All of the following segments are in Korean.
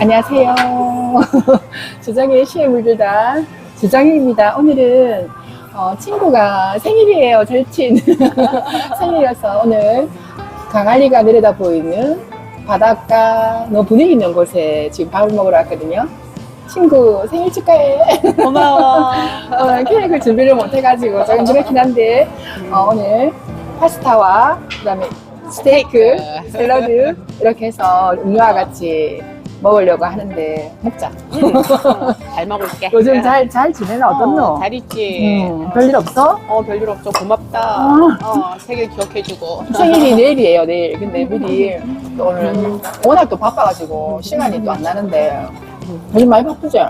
안녕하세요. 주정의 시에 물들다 주정희입니다. 오늘은 어, 친구가 생일이에요. 절친. 생일이어서 오늘 강아리가 내려다 보이는 바닷가 너무 분위기 있는 곳에 지금 밥을 먹으러 왔거든요. 친구 생일 축하해. 고마워. 어, 케이크를 준비를 못해가지고 조금 그렇긴 한데 어, 오늘 파스타와 그다음에 스테이크, 샐러드 이렇게 해서 음료와 같이 먹으려고 하는데 먹자. 잘 먹을게. 요즘 잘 잘 지내나 어떻노? 어, 잘 있지. 음, 별일 없어? 어, 별일 없어. 고맙다. 아. 어, 생일 기억해주고. 생일이 내일이에요 내일. 근데 미리 또 오늘 워낙 또 바빠가지고 시간이 또 안 나는데 요즘 많이 바쁘죠?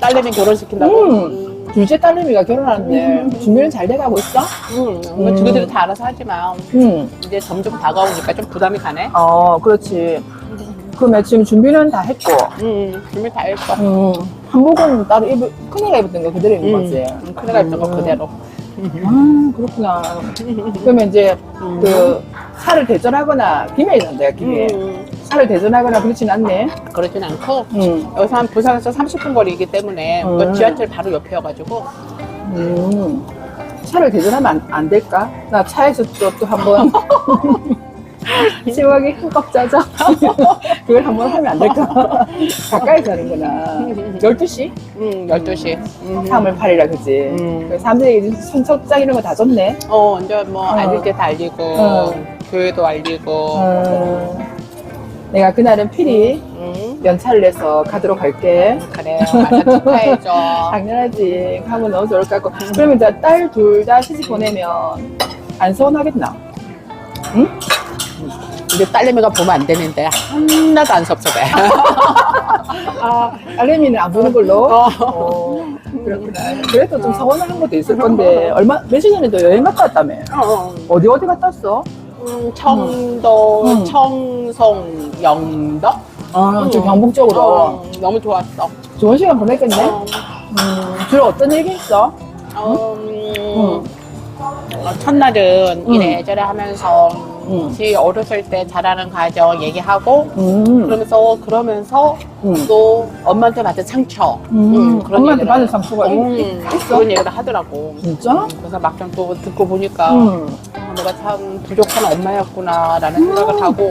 딸내미 결혼시킨다고? 음. 둘째 딸내미가 결혼하는데 준비는 잘 돼가고 있어? 음. 음. 뭐 두개들은 다 알아서 하지만 응. 이제 점점 다가오니까 좀 부담이 가네. 어, 그렇지. 그러면 지금 준비는 다 했고, 음, 준비 다 했어. 음, 한복은 따로 입을, 큰애가 입었던 거 그대로 입은 거지. 음, 큰일 날 있던 거 음. 그대로. 아, 그렇구나. 그러면 이제 그 살을 대전하거나, 김해에 산대요, 김해. 음, 살을 대전하거나 그렇진 않네. 그러진 않고 음. 여기서 한 부산에서 30분 거리이기 때문에 음. 그 지하철 바로 옆이어가지고 음. 차를 대전하면 안, 안 될까? 나 차에서 또, 또 한번 시원하게 흠뻑 짜자. 그걸 한번 하면 안 될까? 가까이서 하는구나. 12시? 음, 12시. 음. 3월 8일이라 그지? 음. 그 사람들이 선척장 이런 거 다 줬네. 어, 이제 뭐 어. 알릴 때 다 알리고 어. 교회도 알리고 어, 내가 그날은 필히 음, 연차를 내서 가도록 할게. 그래 축하해줘 당연하지. 가면 너무 좋을 것 같고. 그러면 이제 딸 둘 다 시집 보내면 안 서운하겠나? 근데 딸내미가 보면 안 되는데 하나도 안 섭섭해 아, 딸내미는 안 보는 걸로? 어. 어, 그렇구나. 그래도 좀 서운한 것도 있을 건데, 얼마, 며칠 전에도 여행 갔다 왔다며. 어, 어디 어디 갔다 왔어? 음, 청도, 음. 청송, 영덕 아, 좀 음. 경북 쪽으로. 어, 너무 좋았어 좋은 시간 보냈겠네? 어, 음, 주로 어떤 얘기 했어? 어, 음, 어, 첫날은 음. 이래저래 하면서 음. 지 어렸을 때 자라는 가정 얘기하고 음, 그러면서 그러면서 음. 또 엄마한테 받은 상처 음, 그런 엄마한테 얘기를 받은 상처가 있- 음, 있어? 그런 얘기를 하더라고 진짜? 그래서 막상 또 듣고 보니까 음. 어, 내가 참 부족한 엄마였구나라는 생각을 하고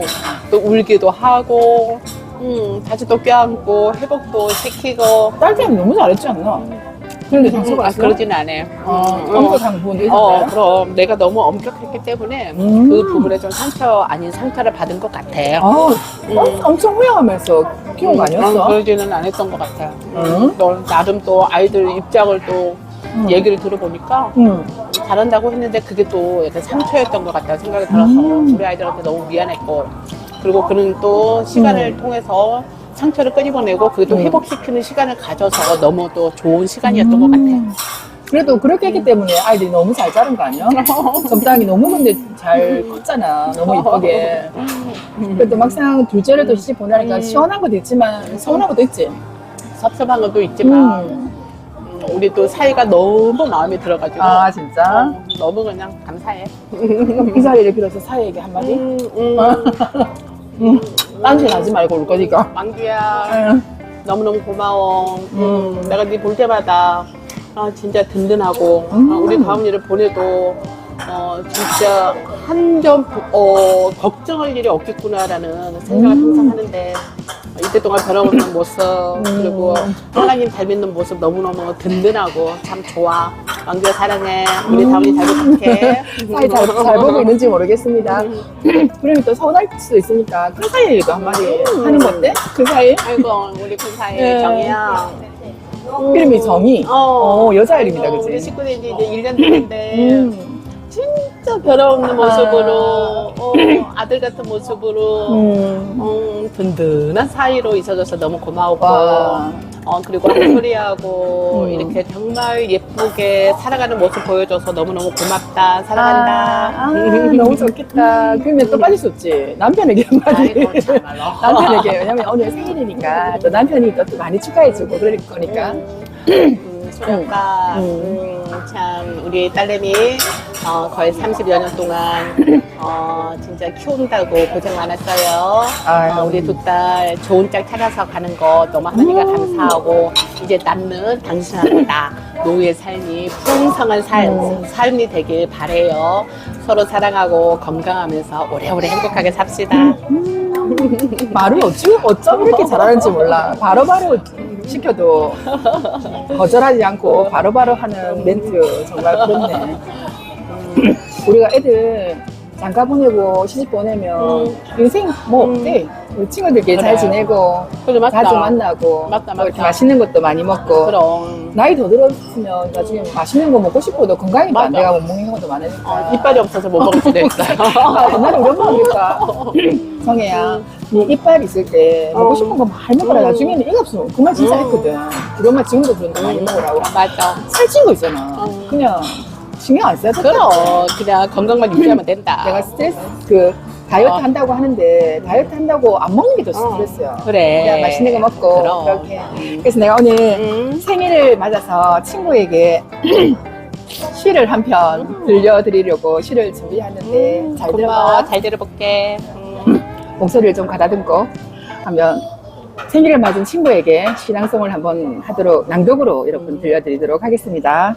또 울기도 하고 음, 다시 또 껴안고 회복도 시키고 딸 때문에 너무 잘했지 않나? 그런데 상처가 아, 있어? 그러진 않아요 어, 음, 엄격한 부분도 어, 있었대. 그럼 내가 너무 엄격했기 때문에 음. 그 부분에 좀 상처 아닌 상처를 받은 것 같아요. 아, 음. 엄- 엄청 후회하면서 키운 거 음, 아니었어? 그러지는 않았던 것 같아요. 음. 또 나름 또 아이들 입장을 또 음. 얘기를 들어보니까 응. 잘한다고 했는데 그게 또 약간 상처였던 것 같다는 생각이 들어서 음. 우리 아이들한테 너무 미안했고 그리고 그는 또 시간을 통해서 상처를 끄집어내고 또 음. 회복시키는 시간을 가져서 너무 또 좋은 시간이었던 것 같아요. 음. 그래도 그렇게 했기 때문에 아이들이 너무 잘 자른 거 아니야? 적당히 너무 근데 잘 컸잖아. 너무 이쁘게. 그래도 막상 둘째를 또 시집 보내니까 음. 시원한 것도 있지만 서운한 것도 있지. 섭섭한 것도 있지만 음. 음, 우리 또 사이가 너무 마음에 들어가지고 아, 진짜? 어, 너무 그냥 감사해. 이 자리를 빌어서 사이에게 한마디? 음, 음. 음. 딴짓 하지 말고 올 거니까. 응. 너무너무 고마워. 음. 내가 네 볼 때마다 아, 진짜 든든하고 음. 아, 우리 다음 일을 보내도 어, 진짜 한 점 어, 걱정할 일이 없겠구나라는 생각을 음. 항상 하는데 이때 동안 변함없는 모습 그리고 하나님 잘 믿는 모습 너무너무 든든하고 참 좋아. 망규야 사랑해. 우리 다음이 잘 부탁해. 사이 잘, 잘 보고 있는지 모르겠습니다. 그러면 또 서운할 수도 있으니까 큰 사이에도 한마디 하는 거 어때? 그 사이? 아이고 우리 큰 사이 네. 정이야. 이름이 정이. 어, 여자 이름이다, 아이고, 그치? 우리 식구 된지 이제 1년 됐는데 음. 진짜 변함없는 모습으로 어, 아들 같은 모습으로 음. 어, 든든한 사이로 있어줘서 너무 고마우고 와. 어, 그리고 한소리하고 음. 이렇게 정말 예쁘게 살아가는 모습 보여줘서 너무너무 고맙다 사랑한다 아, 아, 너무 좋겠다. 그러면 또 빠질 수 없지. 남편에게 한마디. 아이고 참말로 남편에게. 왜냐면 오늘 생일이니까 또 남편이 또, 또 많이 축하해주고 그럴 거니까. 음, 소녀가 음. 음, 참 우리 딸내미 어, 거의 30여 년 동안 어, 진짜 키운다고 고생 많았어요. 아유. 어, 우리 두 딸 좋은 짝 찾아서 가는 거 너무 하나님과 음. 감사하고 이제 남는 당신하고 나 노후의 삶이 풍성한 삶, 음. 삶이 되길 바래요. 서로 사랑하고 건강하면서 오래오래 행복하게 삽시다. 말을 어찌, 어쩜 이렇게 잘하는지 몰라. 바로바로 시켜도 거절하지 않고 바로바로 하는 멘트 정말 부럽네. 우리가 애들 장가 보내고 시집 보내면 음. 인생 뭐 음. 우리 친구들끼리 잘 그래. 지내고 그래, 맞다. 자주 만나고 맞다, 또 이렇게 맞다. 맛있는 것도 많이 먹고 그럼. 나이 더 들었으면 나중에 맛있는 거 먹고 싶어도 건강이니까 맞아. 내가 못 먹는 경우도 많으니까 어, 이빨이 없어서 못 먹을 수도 있어요. 아, 옛날에 엄마가 그러니까 성혜야 네 이빨 있을 때 먹고 어. 싶은 거 많이 먹어라 음. 나중에는 이가 없으면 그말 진짜 음. 했거든 우리 엄마 지금도 그런데 많이 음. 먹으라고 맞아. 살찐 거 있잖아 음. 그냥 신경 안 써도 돼 그럼 그냥 건강만 유지하면 된다. 내가 스트레스 그 다이어트 어. 한다고 하는데 다이어트 한다고 안 먹는 게 더 스트레스야 그래. 그냥 맛있는 거 먹고 그럼. 그렇게 그래서 내가 오늘 음. 생일을 맞아서 친구에게 시를 한 편 들려드리려고 시를 준비했는데 음, 잘 고마워. 들어봐 잘 들어볼게. 음. 목소리를 좀 가다듬고 하면 생일을 맞은 친구에게 신앙송을 한번 하도록 낭독으로 여러분 들려드리도록 하겠습니다.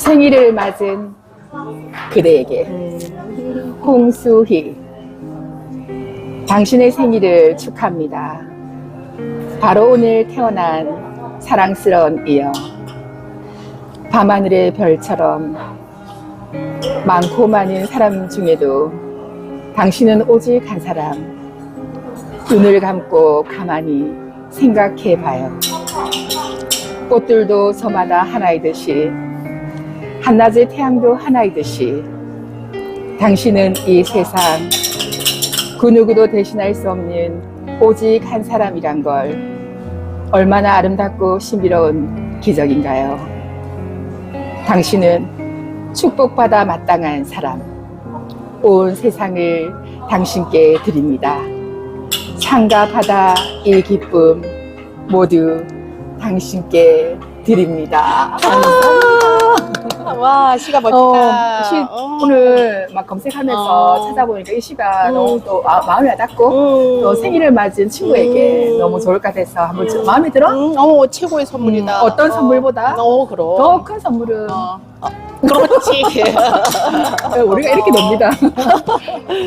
생일을 맞은 그대에게 음. 홍수희 당신의 생일을 축하합니다. 바로 오늘 태어난 사랑스러운 이여 밤하늘의 별처럼 많고 많은 사람 중에도 당신은 오직 한 사람 눈을 감고 가만히 생각해 봐요. 꽃들도 저마다 하나이듯이 한낮의 태양도 하나이듯이 당신은 이 세상 그 누구도 대신할 수 없는 오직 한 사람이란 걸 얼마나 아름답고 신비로운 기적인가요? 당신은 축복받아 마땅한 사람. 온 세상을 당신께 드립니다. 산과 바다 이 기쁨 모두 당신께 드립니다. 와, 시가 어, 멋지다. 시, 어. 오늘 막 검색하면서 어. 찾아보니까 이 시가 음. 너무 또 아, 마음이 와닿고 음. 또 생일을 맞은 친구에게 음. 너무 좋을 것 같아서 한번 음. 마음에 들어? 음, 어, 최고의 선물이다. 음, 어떤 선물보다? 어, 그럼. 더 큰 선물은 어. 어, 그렇지. 어, 우리가 이렇게 놉니다.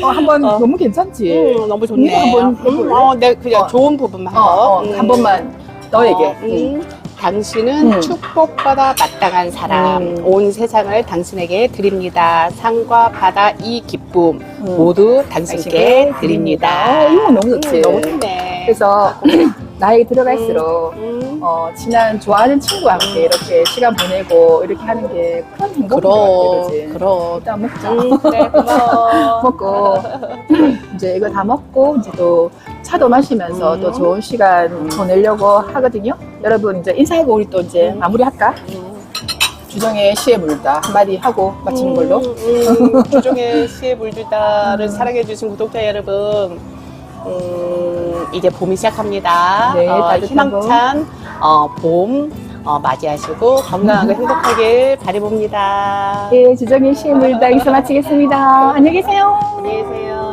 어, 한번 어. 너무 괜찮지? 음, 너무 좋네. 이거 한번? 음, 어, 내 그냥 어. 좋은 부분만 어, 어, 음. 한 번만 너에게. 어, 음. 당신은 음. 축복받아 마땅한 사람, 음. 온 세상을 당신에게 드립니다. 산과 바다 이 기쁨 음. 모두 당신께 드립니다. 어, 이거 너무 좋지. 음, 너무 좋네. 그래서 나이 들어갈수록 음. 어, 친한 좋아하는 친구와 함께 이렇게 시간 보내고 이렇게 하는 게 큰 행복인 것 같아, 그럼, 그지? 그럼. 일단 먹자. 음, 그래, 고마워. 먹고 이제 이거 다 먹고 이제 또 차도 마시면서 음. 또 좋은 시간 보내려고 하거든요. 여러분 이제 인사하고 우리 또 이제 음. 마무리할까? 음. 주정의 시에 물다 한마디 하고 마치는 걸로. 음, 음, 주종의 시에 물들다를 사랑해주신 구독자 여러분, 음, 이제 봄이 시작합니다. 네, 어, 희망찬 어, 봄 어, 맞이하시고 건강하고 행복하길 바라봅니다. 네, 주정의 시에 물다 여기서 마치겠습니다. 안녕히 계세요. 안녕히 계세요.